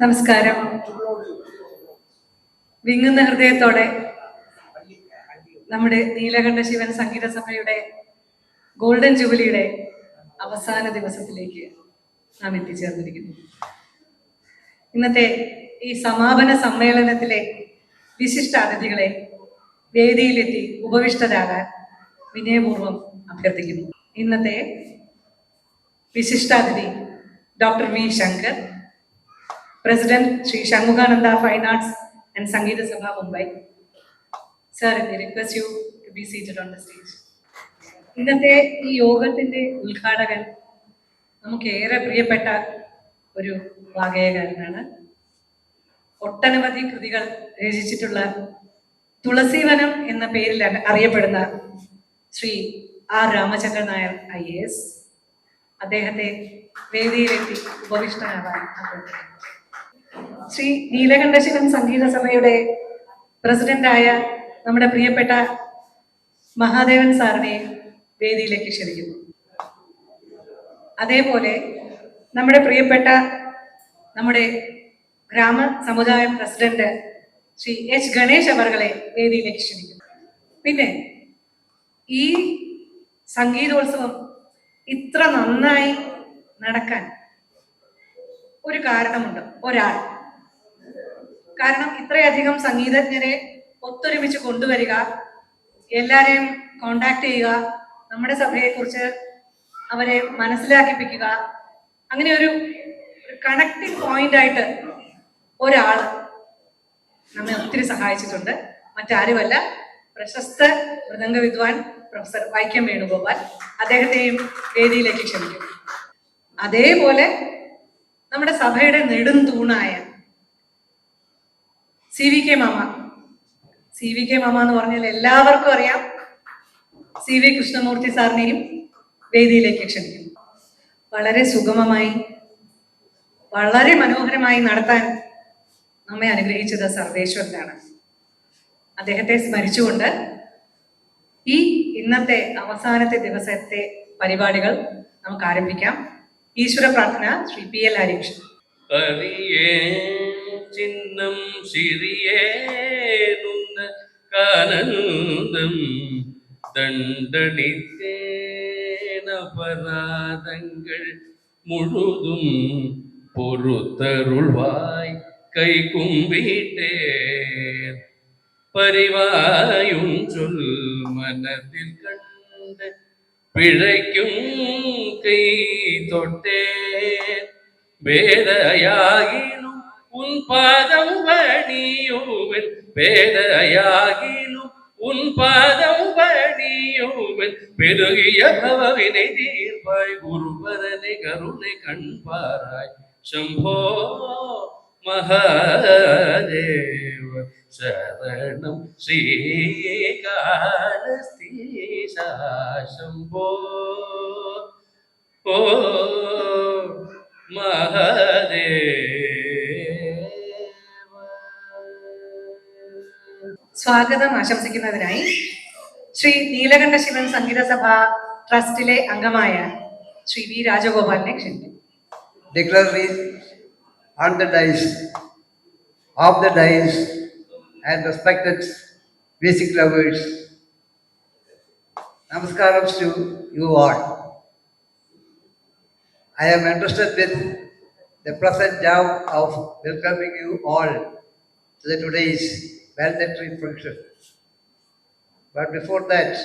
നമസ്കാരം. വിങ്ങുന്ന ഹൃദയത്തോടെ നമ്മുടെ നീലകണ്ഠ ശിവൻ സംഗീത സഭയുടെ ഗോൾഡൻ ജൂബിലിയുടെ അവസാന ദിവസത്തിലേക്ക് നാം എത്തിച്ചേർന്നിരിക്കുന്നു. ഇന്നത്തെ ഈ സമാപന സമ്മേളനത്തിലെ വിശിഷ്ട അതിഥികളെ വേദിയിലെത്തി ഉപവിഷ്ടരാകാൻ വിനയപൂർവം അഭ്യർത്ഥിക്കുന്നു. ഇന്നത്തെ വിശിഷ്ടാതിഥി doctor V Shankar president Shri Shanmukhananda Fine Arts and Sangeetha Sabha Mumbai. Sir എന്നെ request you to be seated on the stage ഇന്നത്തെ ഈ യോഗത്തിന്റെ ഉദ്ഘാടകൻ നമുക്ക് ഏറെ പ്രിയപ്പെട്ട ഒരു വാഗേയകാരനാണ് ഒട്ടനവധി കൃതികൾ രചിച്ചിട്ടുള്ള തുളസീവനം എന്ന പേരിൽ അറിയപ്പെടുന്ന Shri R Ramachandran Nair I S. അദ്ദേഹത്തെ വേദിയിലെത്തി ഉപവിഷ്ടനാവാൻ ആഗ്രഹിക്കുന്നു. ശ്രീ നീലകണ്ഠശിവൻ സംഗീത സഭയുടെ പ്രസിഡന്റായ നമ്മുടെ പ്രിയപ്പെട്ട മഹാദേവൻ സാറിനെ വേദിയിലേക്ക് ക്ഷണിക്കുന്നു. അതേപോലെ നമ്മുടെ പ്രിയപ്പെട്ട നമ്മുടെ ഗ്രാമ സമുദായ പ്രസിഡന്റ് ശ്രീ എച്ച് ഗണേഷ് അവർകളെ വേദിയിലേക്ക് ക്ഷണിക്കുന്നു. പിന്നെ ഈ സംഗീതോത്സവം ഇത്ര നന്നായി നടക്കാൻ ഒരു കാരണമുണ്ട്. ഒരാൾ. കാരണം ഇത്രയധികം സംഗീതജ്ഞരെ ഒത്തൊരുമിച്ച് കൊണ്ടുവരിക എല്ലാരെയും കോണ്ടാക്ട് ചെയ്യുക നമ്മുടെ സഭയെക്കുറിച്ച് അവരെ മനസ്സിലാക്കിപ്പിക്കുക. അങ്ങനെ ഒരു കണക്റ്റിംഗ് പോയിന്റ് ആയിട്ട് ഒരാൾ നമ്മെ ഒത്തിരി സഹായിച്ചിട്ടുണ്ട്. മറ്റാരുമല്ല പ്രശസ്ത മൃദംഗ വിദ്വാൻ പ്രൊഫസർ വൈക്കം വേണുഗോപാൽ അദ്ദേഹത്തെയും വേദിയിലേക്ക് ക്ഷണിക്കുന്നു. അതേപോലെ നമ്മുടെ സഭയുടെ നെടും തൂണായ സി വി കെ മാമ. സി വി കെ മാമ എന്ന് പറഞ്ഞാൽ എല്ലാവർക്കും അറിയാം. സി വി കൃഷ്ണമൂർത്തി സാറിനെയും വേദിയിലേക്ക് ക്ഷണിക്കുന്നു. വളരെ സുഗമമായി വളരെ മനോഹരമായി നടത്താൻ നമ്മെ അനുഗ്രഹിച്ചത് സർവേശ്വരനാണ്. അദ്ദേഹത്തെ സ്മരിച്ചുകൊണ്ട് ഈ ഇന്നത്തെ അവസാനത്തെ ദിവസത്തെ പരിപാടികൾ നമുക്ക് ആരംഭിക്കാം. ഈശ്വര പ്രാർത്ഥന ശ്രീ പി എൽ ഹരികൃഷ്ണൻ. கரியே சின்னம் சிறியேதுன்ன கானந்தம். தண்டனித்தேன் அபராதங்கள் முழுதும் பொறுத்தருள்வாய் கை கும்பிட்டேன். பரிவாயும் சொல் மனதில் கண்ட பிழைக்கும் கை தொட்டேன். வேதையாகிலும் உன் பாதம் வணியுவன் வேதையாகிலும் உன் பாதம் வணியுவன் பெருகிய பவவினை தீர்ப்பாய் குருபதனை கருணை கண்பாராய். சம்போ மகாதேவ சரணம் ஸ்ரீகாலஸ்தீசா சம்போ. ஓ സ്വാഗതം ആശംസിക്കുന്നതിനായി ശ്രീ നീലകണ്ഠ ശിവൻ സംഗീത സഭ ട്രസ്റ്റിലെ അംഗമായ ശ്രീ വി രാജഗോപാലിനെ ക്ഷണിക്കും on the dais and respected music lovers നമസ്കാരം to you all I am interested with the present job of welcoming you all to the today's valedictory function. But before that,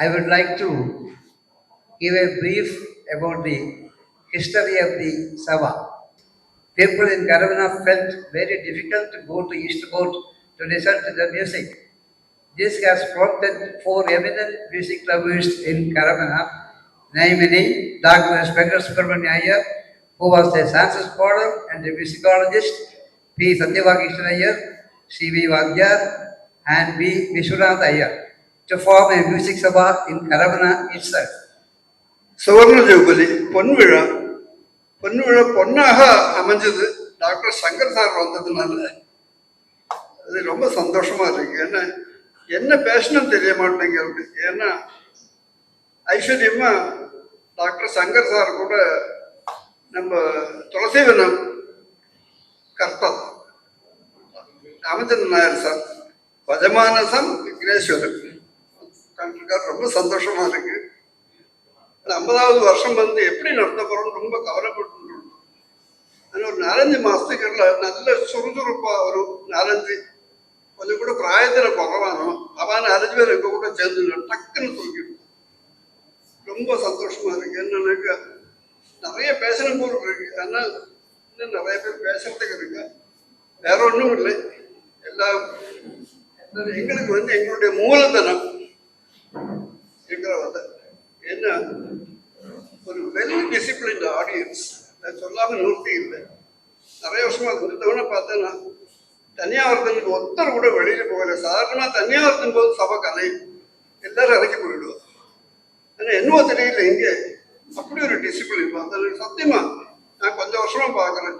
I would like to give a brief about the history of the Sava. People in Karavana felt very difficult to go to East Coast to listen to the music. This has prompted four eminent music lovers in Karavana, namely Dr. Spencer Subramania Iyer, who was a Sanskrit scholar and a musicologist, P. Satyavakishna Iyer, C. V. Vagyar, and B. Vishwanath Iyer, to form a music sabha in Karavana itself. சுவர்ண jubilee பொன்விழா பொன்விழா பொன்னாக அமைஞ்சது doctor Shankar sir வந்ததுனால அது ரொம்ப சந்தோஷமா இருக்கு ஏன்னா என்ன பேசணும் தெரிய மாட்டேங்கிறது ஏன்னா ஐஸ்வர்யமா டாக்டர் சங்கர் சார் கூட நம்ம துளசிவனம் கர்த்தா ராமச்சந்திரன் நாயர் சார். பஜமானசம் விக்னேஸ்வரன் கண்டிருக்கார் ரொம்ப சந்தோஷமா இருக்கு. ஐம்பதாவது வருஷம் வந்து எப்படி நடத்த போறோம்னு ரொம்ப கவலைப்பட்டு ஆனால் ஒரு நாலஞ்சு மாசத்துக்குள்ள நல்ல சுறுசுறுப்பா ஒரு நாலஞ்சு கொஞ்சம் கூட பிராயத்தில் குறவானோ அவன் அரைஞ்சு பேர் எங்க கூட சேர்ந்து டக்குன்னு தூக்கிடும் ரொம்ப சந்தோஷமா இருக்கு. என்னன்னாக்கா நிறைய பேசணும் போல இருக்கு. ஆனால் இன்னும் நிறைய பேர் பேசுறதுக்கு இருக்கு வேற ஒன்றும் இல்லை. எல்லாம் எங்களுக்கு வந்து எங்களுடைய மூலதனம் இருக்கிறவங்க. என்ன ஒரு வெல் டிசிப்ளின்ட் ஆடியன்ஸ் அதை சொல்லாம நிறுத்தி இல்லை. நிறைய வருஷமா அது இந்த தவணை பார்த்தேன்னா தனியாவர்த்தனுக்கு ஒருத்தர் கூட வெளியில போகல. சாதாரணமா தனியாவர்த்தன் போது சபை கலை. எல்லாரும் இறக்கி போயிடுவோம் ஆனால் என்னவோ தெரியல இங்கே அப்படி ஒரு டிசிப்ளின் அது சத்தியமாக நான் கொஞ்சம் வருஷமாக பார்க்குறேன்.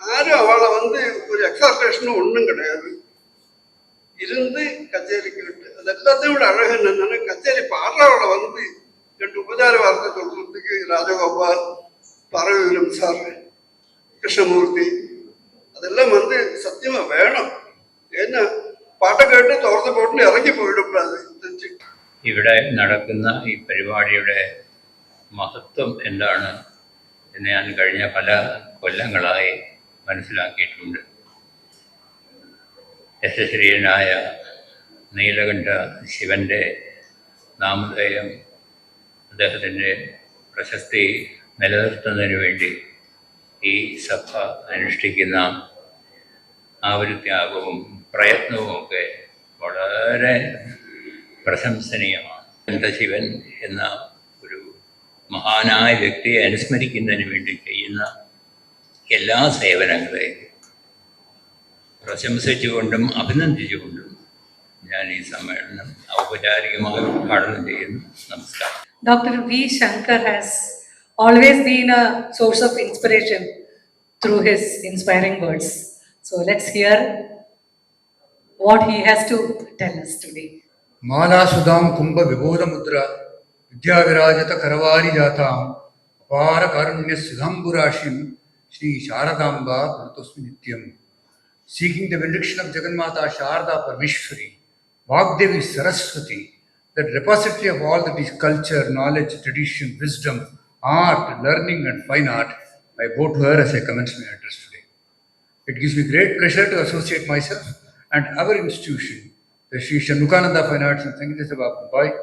யாரும் அவளை வந்து ஒரு எக்ஸாஸ்ட்ரேஷனும் ஒன்றும் கிடையாது. இருந்து கச்சேரிக்கு விட்டு அது எல்லாத்தையும் விட அழகு என்னென்னா கச்சேரி பாடுறவளை வந்து ரெண்டு உபச்சார வார்த்தை சொல்கிறதுக்கு ராஜகோபால் பரவீரம் சார் கிருஷ்ணமூர்த்தி அதெல்லாம் வந்து சத்தியமாக வேணும். ஏன்னா பாட்டை கேட்டு துரத்து போட்டுன்னு இறங்கி போயிடக்கூடாது. ഇവിടെ നടക്കുന്ന ഈ പരിപാടിയുടെ മഹത്വം എന്താണ് എന്ന് ഞാൻ കഴിഞ്ഞ പല കൊല്ലങ്ങളായി മനസ്സിലാക്കിയിട്ടുണ്ട്. യശശ്രീയനായ നീലകണ്ഠ ശിവന്റെ നാമധേയം അദ്ദേഹത്തിന്റെ പ്രശസ്തി നിലനിർത്തുന്നതിന് വേണ്ടി ഈ സഭ അനുഷ്ഠിക്കുന്ന ആ ഒരു ത്യാഗവും പ്രയത്നവും ഒക്കെ വളരെ പ്രശംസനീയമാണ് ശിവൻ എന്ന ഒരു മഹാനായ വ്യക്തിയെ അനുസ്മരിക്കുന്നതിന് വേണ്ടി ചെയ്യുന്ന എല്ലാ സേവനങ്ങളെയും പ്രശംസിച്ചുകൊണ്ടും അഭിനന്ദിച്ചുകൊണ്ടും ഞാൻ ഈ സമ്മേളനം ഔപചാരികമായി ഉദ്ഘാടനം ചെയ്യുന്നു നമസ്കാരം doctor V Shankar has always been a source of inspiration through his inspiring words. So let's hear what he has to tell us today. मालासुदां कुंभ विभूत मुद्र विद्याविराजत करवारी जाता, अपार कारुण्य सुधांबुराशि श्री शारदाम्बा भरतोस्मि नित्यम seeking the benediction of Jaganmata Sharada Parmeshwari, Vagdevi Saraswati the repository of all that is culture knowledge tradition wisdom art learning and fine art I go to her as a commence my address today it gives me great pressure to associate myself and our institution the Sri Shanukananda Fine Arts and Sabha Mumbai,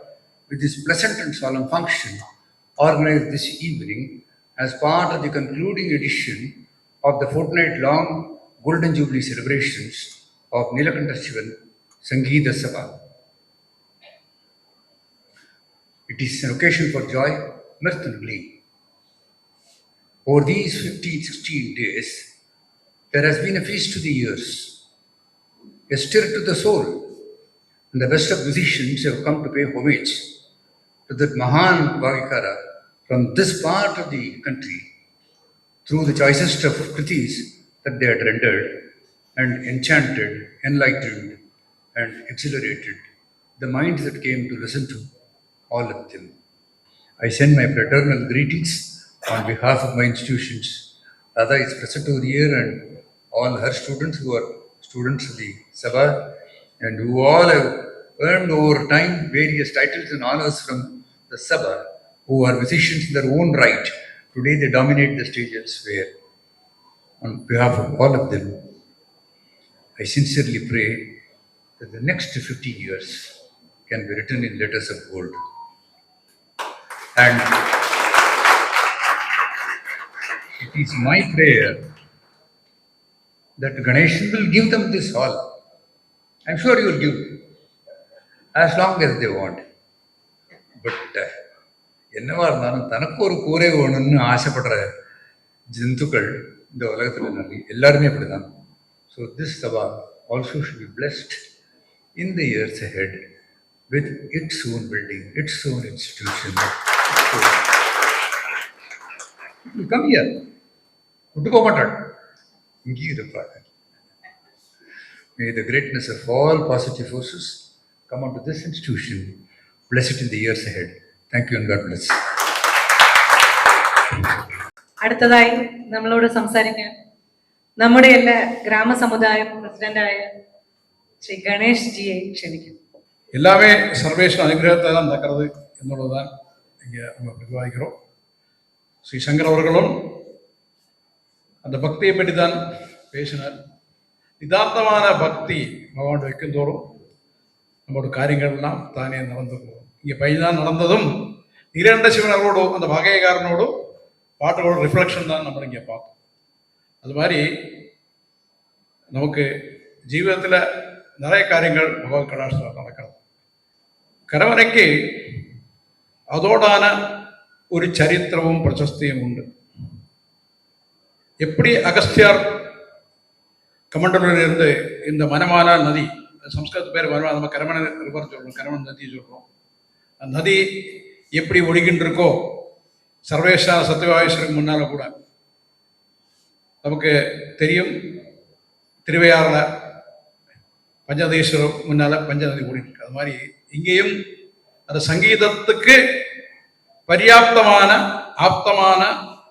with this pleasant and solemn function organized this evening as part of the concluding edition of the fortnight-long Golden Jubilee celebrations of Nilakanta Shivan Sangeeta Sabha. It is an occasion for joy, mirth and glee. Over these 15, 16 days, there has been a feast to the ears, a stir to the soul, and the best of musicians have come to pay homage to that Mahan Bhagikara from this part of the country through the choicest of kritis that they had rendered and enchanted, enlightened, and exhilarated the minds that came to listen to all of them. I send my fraternal greetings on behalf of my institutions. Radha is present over here and all her students who are students of the Sabha and who all have earned over time various titles and honors from the Sabha, who are musicians in their own right. Today they dominate the stage elsewhere. On behalf of all of them, I sincerely pray that the next 15 years can be written in letters of gold. And it is my prayer that Ganeshan will give them this hall. I'm sure he will give as long as they want but என்னவா இருந்தாலும் தனக்கு ஒரு கூரை வேணும்னு ஆசைப்படுற ஜந்துக்கள் இந்த உலகத்தில் நிறைய எல்லாருமே அப்படி தான் so this Sabha also should be blessed in the years ahead with its own building its own institution come விட்டு போக மாட்டாள். இங்கேயும் இருப்பாள். May the greatness of all positive forces come onto this institution. Bless it in the years ahead. Thank you and God bless. അടുത്തതായി നമ്മളോട് സംസാരിക്കാൻ നമ്മുടെ എല്ലാ ഗ്രാമസമുദായം പ്രസിഡന്റായ ശ്രീ ഗണേഷ് ജിയെ ക്ഷണിക്കും எல்லாமே சர்வேஸ்வர அனுகிரகத்தை தான் நடக்கிறது என்கிறது தான் இங்கே நம்ம பிரதிவாதிக்கிறோம் ஸ்ரீ சங்கர் அவர்களும் அந்த பக்தியை பற்றி தான் பேசினார் யதார்த்தமான பக்தி பகவான் வைக்கும் தோறும் நம்மளோட காரியங்கள்லாம் தானே நடந்து போகும் இங்கே பையன் நடந்ததும் இரண்ட சிவனரோடும் அந்த வகைகாரனோடும் பாட்டுகளோட ரிஃப்ளெக்ஷன் தான் நம்ம இங்கே பார்த்தோம் அது மாதிரி நமக்கு ஜீவிதத்தில் நிறைய காரியங்கள் பகவத் கடாட்சத்தில் நடக்கிறது കരവനയ്ക്ക് അതോടാന ഒരു ചരിത്രവും പ്രശസ്തിയും ഉണ്ട് எப்படி அகஸ்தியார் கமண்டலூர்ல இருந்து இந்த மனமான நதி சம்ஸ்கிருத பேர் வரும். நம்ம கரமண ரிவர் சொல்கிறோம் கரமண நதி சொல்கிறோம் அந்த நதி எப்படி ஒழுகின்றிருக்கோ சர்வேஸ்வர சத்யவாயஸ்வருக்கு முன்னால் கூட நமக்கு தெரியும். திருவையாறுல பஞ்சதேஸ்வரம் முன்னால் பஞ்சநதி ஓடிட்டு அது மாதிரி இங்கேயும் அந்த சங்கீதத்துக்கு பரியாப்தமான ஆப்தமான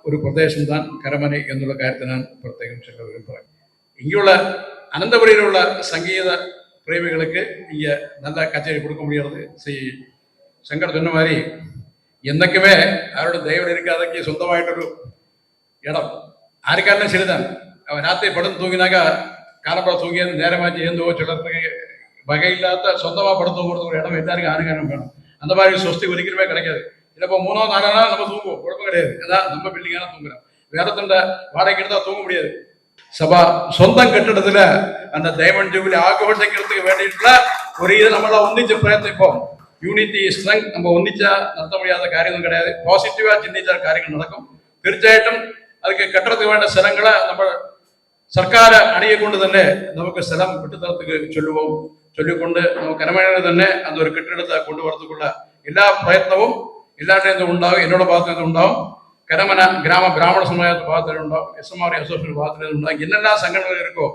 ஒரு பிரதேசம்தான் கரமனை நான் കാര്യത്തിനാണ് പ്രത്യേകം ചെലവ് இங்குள்ள அனந்தபுரியில் உள்ள சங்கீத பிரேமிகளுக்கு இங்கே நல்ல கச்சேரி கொடுக்க முடியறது. செய் சங்கர் சொன்ன மாதிரி என்றைக்குமே அவரோட தெய்வம் இருக்காதக்கு சொந்தமாயிട്ടൊരു ഇടം ആർക്കാരണം ശരിതാണ് അവൻ രാത്രി പടം തൂങ്ങിനാക്ക കാലപ്പുറ തൂങ്ങിയ நேரமாக മാറ്റി എന്തോ வகை இல்லாத சொந்தமாக പടം തൂങ്ങുന്ന ஒரு இடம் எல்லாருக்கும் ആനുകാരണം வேணும். அந்த மாதிரி சொஸ்தி ஒதுக்கிடுமே கிடைக்காது. இல்லைப்போ மூணோ நாலோ நாள் நம்ம தூங்குவோம். குழப்பம் கிடையாது. ஏதாவது நம்ம பில்டிங்கான தூங்குறோம். வேறத்தண்ட வாடகைக்கு எடுத்தால் தூங்க முடியாது. സഭ സ്വന്തം കെട്ടിടത്തിൽ അന്ന് ഡയമണ്ട് ജൂബിലി ആഘോഷിക്കുന്നതിന് വേണ്ടിയിട്ടുള്ള ഒരു ഇത് നമ്മളെ ഒന്നിച്ച് പ്രയത്നം പ്രയത്നിപ്പം യൂണിറ്റി സ്ട്രെങ് നമ്മൾ ഒന്നിച്ച നടത്താൻ കഴിയാത്ത കാര്യമൊന്നും കിടയാതെ പോസിറ്റീവായി ചിന്തിച്ചാൽ കാര്യങ്ങൾ നടക്കും. തീർച്ചയായിട്ടും അതൊക്കെ കെട്ടിടത്തിന് വേണ്ട സ്ഥലങ്ങളെ നമ്മൾ സർക്കാർ അണിയെ കൊണ്ട് തന്നെ നമുക്ക് സ്ഥലം വിട്ടുതരത്ത് ചൊല്ലുവോ. ചൊല്ലിക്കൊണ്ട് നമുക്ക് അനമേനെ തന്നെ അതൊരു ഒരു കെട്ടിടത്തെ കൊണ്ടുവരത്തുള്ള എല്ലാ പ്രയത്നവും എല്ലാവരുടെയും ഉണ്ടാവും. എന്നോട് ഭാഗത്തുനിന്നും ഉണ്ടാവും. കരമന ഗ്രാമ ബ്രാഹ്മണ സമുദായത്തിന്റെ ഭാഗത്തിലുണ്ടാവും എസ് എം ആർ അസോസിയേഷൻ ഭാഗത്തിലുണ്ടാകും എന്നെല്ലാം സംഘടനകൾ ഇരിക്കോ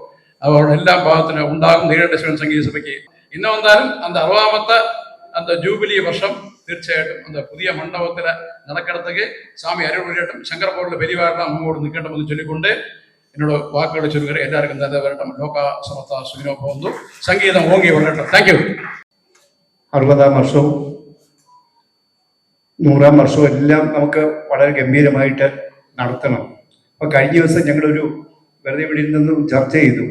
അവരുടെ എല്ലാ ഭാഗത്തിനും ഉണ്ടാകും നേരിട്ട് ശിവൻ സംഗീത സഭയ്ക്ക് ഇന്ന് വന്നാലും അന്ത അറുപത്തെ അന്ത ജൂബിലി വർഷം തീർച്ചയായിട്ടും അന്ത പുതിയ മണ്ഡപത്തിൽ നടക്കിടത്തേക്ക് സ്വാമി അരുൾപുരിയായിട്ടും ശങ്കർ പോലുള്ള പെരിവാരെല്ലാം മുമ്പോട്ട് നിൽക്കേണ്ടതെന്ന് ചൊല്ലിക്കൊണ്ട് എന്നോട് വാക്കുകൾ ചൊല്ലുകയും എല്ലാവർക്കും നല്ല വരട്ടെ ലോക സമത്വ സുഖിനോ പോകുന്നു സംഗീതം ഓങ്ങി വളരട്ടെ താങ്ക് യു അറുപതാം വർഷവും നൂറാം വർഷവും എല്ലാം നമുക്ക് വളരെ ഗംഭീരമായിട്ട് നടത്തണം. അപ്പോൾ കഴിഞ്ഞ ദിവസം ഞങ്ങളൊരു വെറുതെ ഇവിടെ നിന്നും ചർച്ച ചെയ്തു.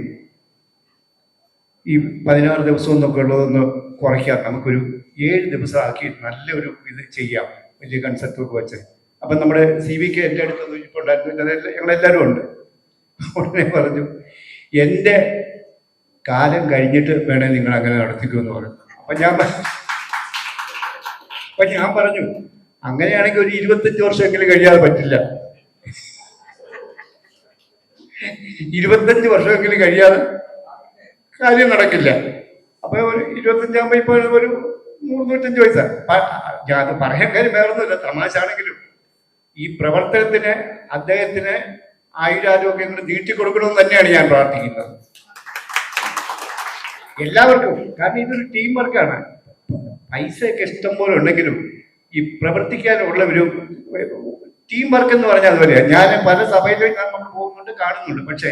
ഈ പതിനാറ് ദിവസം എന്നൊക്കെ ഉള്ളതൊന്ന് കുറയ്ക്കാം. നമുക്കൊരു ഏഴ് ദിവസം ആക്കി നല്ലൊരു ഇത് ചെയ്യാം. വലിയ കൺസെപ്റ്റ് ഒക്കെ വെച്ച്. അപ്പം നമ്മുടെ സി വി കെ എന്റെ അടുത്ത് ഞങ്ങളെല്ലാവരും ഉണ്ട്. ഉടനെ പറഞ്ഞു എന്റെ കാലം കഴിഞ്ഞിട്ട് വേണേൽ നിങ്ങൾ അങ്ങനെ നടത്തിക്കുമെന്ന് പറഞ്ഞു. അപ്പം ഞാൻ അപ്പൊ ഞാൻ പറഞ്ഞു അങ്ങനെയാണെങ്കിൽ ഒരു ഇരുപത്തഞ്ച് വർഷമെങ്കിലും കഴിയാതെ പറ്റില്ല. ഇരുപത്തഞ്ച് വർഷമെങ്കിലും കഴിയാതെ കാര്യം നടക്കില്ല. അപ്പൊ ഒരു ഇരുപത്തഞ്ചാകുമ്പോ ഇപ്പൊ ഒരു മുന്നൂറ്റഞ്ച് വയസ്സാണ് ഞാൻ അത് പറയാൻ കാര്യം വേറൊന്നുമില്ല. തമാശ ആണെങ്കിലും ഈ പ്രവർത്തനത്തിന് അദ്ദേഹത്തിന് ആയുരാരോഗ്യങ്ങൾ നീട്ടിക്കൊടുക്കണമെന്ന് തന്നെയാണ് ഞാൻ പ്രാർത്ഥിക്കുന്നത്. എല്ലാവർക്കും. കാരണം ഇതൊരു ടീം വർക്കാണ് പൈസയൊക്കെ ഇഷ്ടം പോലെ ഉണ്ടെങ്കിലും ഈ പ്രവർത്തിക്കാനുള്ള ഒരു ടീം വർക്ക് എന്ന് പറഞ്ഞാൽ അതുപോലെ ഞാൻ പല സഭയിലും ഞാൻ നമ്മൾ പോകുന്നുണ്ട് കാണുന്നുണ്ട്. പക്ഷേ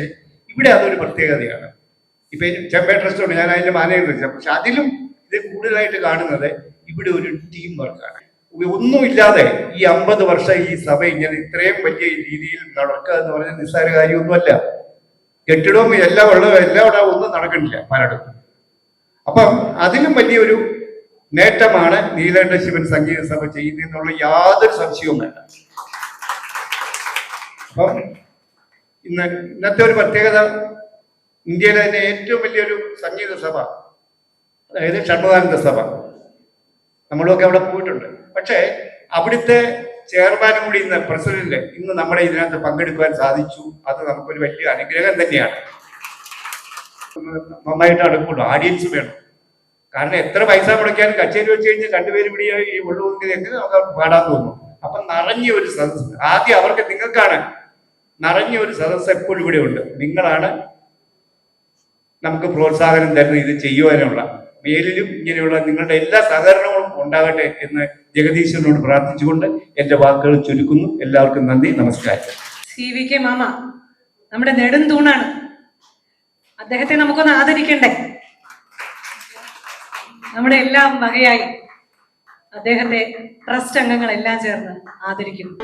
ഇവിടെ അതൊരു പ്രത്യേകതയാണ്. ഇപ്പൊ ചെമ്പേ ട്രസ്റ്റ് ഉണ്ട് ഞാൻ അതിന്റെ മാനേജർ പക്ഷെ അതിലും ഇത് കൂടുതലായിട്ട് കാണുന്നത് ഇവിടെ ഒരു ടീം വർക്കാണ് ഒന്നുമില്ലാതെ ഈ അമ്പത് വർഷം ഈ സഭ ഇങ്ങനെ ഇത്രയും വലിയ രീതിയിൽ നടക്കുക എന്ന് പറഞ്ഞാൽ നിസ്സാര കാര്യമൊന്നുമല്ല. കെട്ടിടവും എല്ലാം ഉള്ളതും എല്ലാം ഒന്നും നടക്കണില്ല പലയിടത്തും. അപ്പം അതിലും വലിയൊരു നേട്ടമാണ് നീലകണ്ഠ ശിവൻ സംഗീത സഭ ചെയ്യുന്നതെന്നുള്ള യാതൊരു സംശയവും വേണ്ട. അപ്പം ഇന്ന് ഇന്നത്തെ ഒരു പ്രത്യേകത ഇന്ത്യയിലെ തന്നെ ഏറ്റവും വലിയൊരു സംഗീത സഭ അതായത് ഷൺമുഖാനന്ദ സഭ. നമ്മളൊക്കെ അവിടെ പോയിട്ടുണ്ട്. പക്ഷേ അവിടുത്തെ ചെയർമാനും കൂടി ഇന്ന് പ്രസിഡന്റ് ഇന്ന് നമ്മുടെ ഇതിനകത്ത് പങ്കെടുക്കുവാൻ സാധിച്ചു. അത് നമുക്കൊരു വലിയ അനുഗ്രഹം തന്നെയാണ്. നന്നായിട്ട് അടുക്കുള്ളൂ ആഡിയൻസ് വേണം. കാരണം എത്ര പൈസ മുടക്കിയാലും കച്ചേരി വെച്ച് കഴിഞ്ഞാൽ രണ്ടുപേരും ഇവിടെ ഈ എങ്ങനെ നമുക്ക് പാടാൻ തോന്നും അപ്പൊ നിറഞ്ഞ ഒരു സദസ് ആദ്യം അവർക്ക് നിങ്ങൾക്കാണ് നിറഞ്ഞ ഒരു സദസ് എപ്പോഴും ഇവിടെ ഉണ്ട്. നിങ്ങളാണ് നമുക്ക് പ്രോത്സാഹനം തരുന്നത് ഇത് ചെയ്യുവാനുള്ള. മേലിലും ഇങ്ങനെയുള്ള നിങ്ങളുടെ എല്ലാ സഹകരണങ്ങളും ഉണ്ടാകട്ടെ എന്ന് ജഗദീശ്വരനോട് പ്രാർത്ഥിച്ചുകൊണ്ട് എന്റെ വാക്കുകൾ ചുരുക്കുന്നു. എല്ലാവർക്കും നന്ദി നമസ്കാരം. സി വി കെ മാമ നമ്മുടെ നെടുന്തൂണാണ് അദ്ദേഹത്തെ നമുക്കൊന്ന് ആദരിക്കണ്ടേ? നമ്മുടെ എല്ലാം വകയായി. അദ്ദേഹത്തെ ട്രസ്റ്റ് അംഗങ്ങളെല്ലാം ചേർന്ന് ആദരിക്കുന്നു.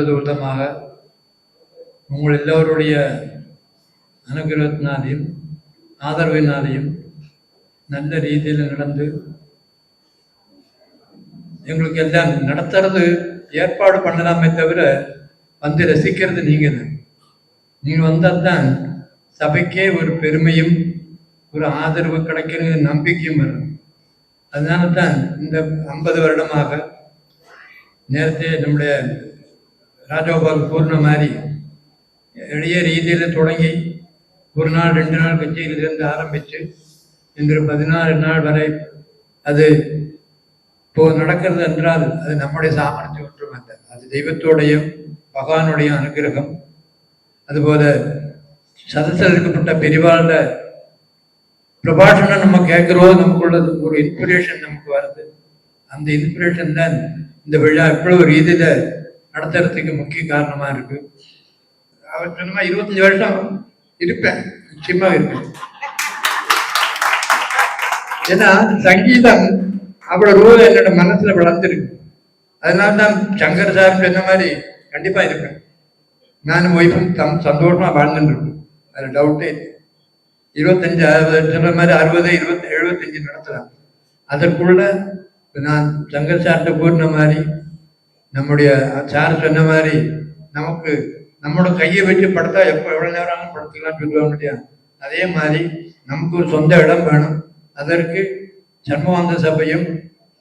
என்பது விதமாக உங்கள் எல்லோருடைய அனுகிரகத்தினாலையும் ஆதரவினாலையும் நல்ல ரீதியில் நடந்து எங்களுக்கு எல்லாம் நடத்துறது ஏற்பாடு பண்ணலாமே தவிர வந்து ரசிக்கிறது நீங்கள் தான். நீங்கள் வந்தால் தான் சபைக்கே ஒரு பெருமையும் ஒரு ஆதரவு கிடைக்கிறது நம்பிக்கையும் வரும். அதனால தான் இந்த ஐம்பது வருடமாக நேரத்தை நம்முடைய ராஜகோபால் கூறின மாதிரி எளிய ரீதியில் தொடங்கி ஒரு நாள் ரெண்டு நாள் கட்சியிலிருந்து ஆரம்பித்து இன்று பதினாறு நாள் வரை அது இப்போ நடக்கிறது என்றால் அது நம்முடைய சாமர்த்தியம் ஒன்றும் அல்ல. அது தெய்வத்தோடையும் பகவானுடைய அனுகிரகம். அதுபோல சதசில் இருக்கப்பட்ட பெரிவாள பிரபாஷணம் நம்ம கேட்குறோம் நமக்குள்ள ஒரு இன்ஸ்பிரேஷன் நமக்கு வருது. அந்த இன்ஸ்பிரேஷன் தான் இந்த விழா எவ்வளோ ரீதியில் நடத்துறதுக்கு முக்கிய காரணமா இருக்கு. அவர் சொன்ன இருபத்தஞ்சு வருஷம் இருப்பேன். நிச்சயமா இருப்பேன். ஏன்னா சங்கீதம் அவ்வளவு ரூபம் என்னோட மனசுல வளர்ந்துருக்கு. அதனால தான் சங்கர் சார் சொன்ன மாதிரி கண்டிப்பா இருப்பேன். நானும் ஒய்ஃபும் தம் சந்தோஷமா வாழ்ந்துட்டு இருக்கோம் அது டவுட்டே இல்லை. இருபத்தஞ்சு அறுபது சொன்ன மாதிரி அறுபது இருபத்தி எழுபத்தஞ்சு நடத்தலாம். அதற்குள்ள நான் சங்கர் சார்ட்ட கூறின மாதிரி நம்முடைய சார் சொன்ன மாதிரி? நமக்கு நம்மளோட கையை வச்சு படுத்தா எப்போ எவ்வளோ நேரம் ஆனாலும் படுத்துக்கலாம்னு சொல்லுவாங்க இல்லையா? அதே மாதிரி நமக்கு ஒரு சொந்த இடம் வேணும். அதற்கு சண்முகாந்த சபையும்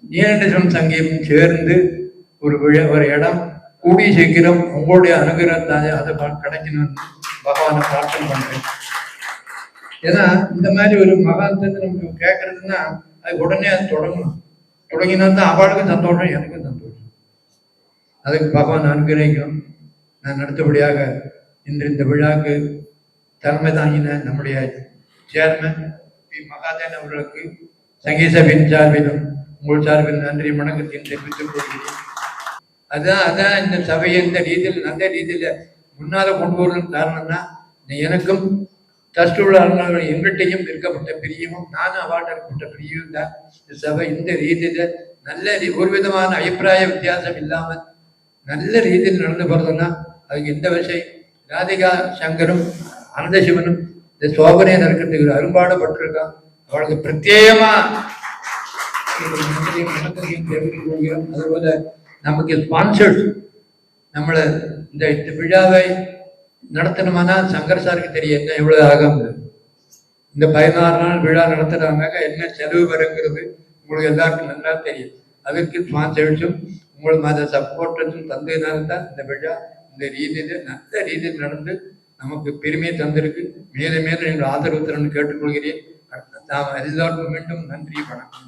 நீலகண்டம் சங்கையும் சேர்ந்து ஒரு விழா ஒரு இடம் கூடி சீக்கிரம் உங்களுடைய அனுகிரகத்தாலே அதை கிடைக்கணும்னு பகவானை பிரார்த்தனை பண்ணுறேன் ஏன்னா இந்த மாதிரி ஒரு மகாந்தத்தை நமக்கு கேட்கறதுன்னா அது உடனே அது தொடங்கணும். தொடங்கினா தான் அவளுக்கும் சந்தோஷம் எனக்கும் சந்தோஷம். அதுக்கு பகவான் அனுகிரகிக்கும் நான் அடுத்தபடியாக இன்று இந்த விழாவுக்கு தலைமை தாங்கின நம்முடைய சேர்மன் பி. மகாதேன் அவர்களுக்கு சங்கீத சபையின் சார்பிலும் உங்கள் சார்பில் நன்றி வணக்கத்தின் தெரிவித்துக் கொள்கிறேன். அதான் அதான் இந்த சபையை இந்த ரீதியில் நல்ல ரீதியில் முன்னால் கொண்டு வரணும் காரணம்னா எனக்கும் ட்ரஸ்ட் உள்ள எங்கிட்டையும் இருக்கப்பட்ட பிரியமும் நானும் அவார்டு இருக்கப்பட்ட பிரியும் தான் இந்த சபை. இந்த ரீதியில் நல்ல ஒரு விதமான அபிப்பிராய வித்தியாசம் இல்லாமல் நல்ல ரீதியில் நடந்து போகிறதுன்னா அதுக்கு இந்த விஷயம் ராதிகா சங்கரும் அனந்தசிவனும் இந்த சோபனையை நடக்கின்ற ஒரு அரும்பாடுபட்டிருக்கான் அவளுக்கு பிரத்யேகமாக ஒரு அதுபோல நமக்கு ஸ்பான்சர்ஸ் நம்மளை இந்த இந்த விழாவை நடத்தணுமானா சங்கர் சாருக்கு தெரியும். என்ன எவ்வளவு ஆகும்? இந்த பதினாறு நாள் விழா நடத்துறாங்க என்ன செலவு வருங்கிறது உங்களுக்கு எல்லாருக்கும் நல்லா தெரியும். அதற்கு ஸ்பான்சர்ஸும் உங்களை அந்த சப்போர்ட்டன்ஸ் தந்ததுனால தான் இந்த விழா இந்த ரீதியில் நல்ல ரீதியில் நடந்து நமக்கு பெருமையை தந்திருக்கு. மேலும் மேலும் நீங்கள் ஆதரவு தரணும்னு கேட்டுக்கொள்கிறேன். நாம் எல்லோருக்கும் மீண்டும் நன்றி வணக்கம்.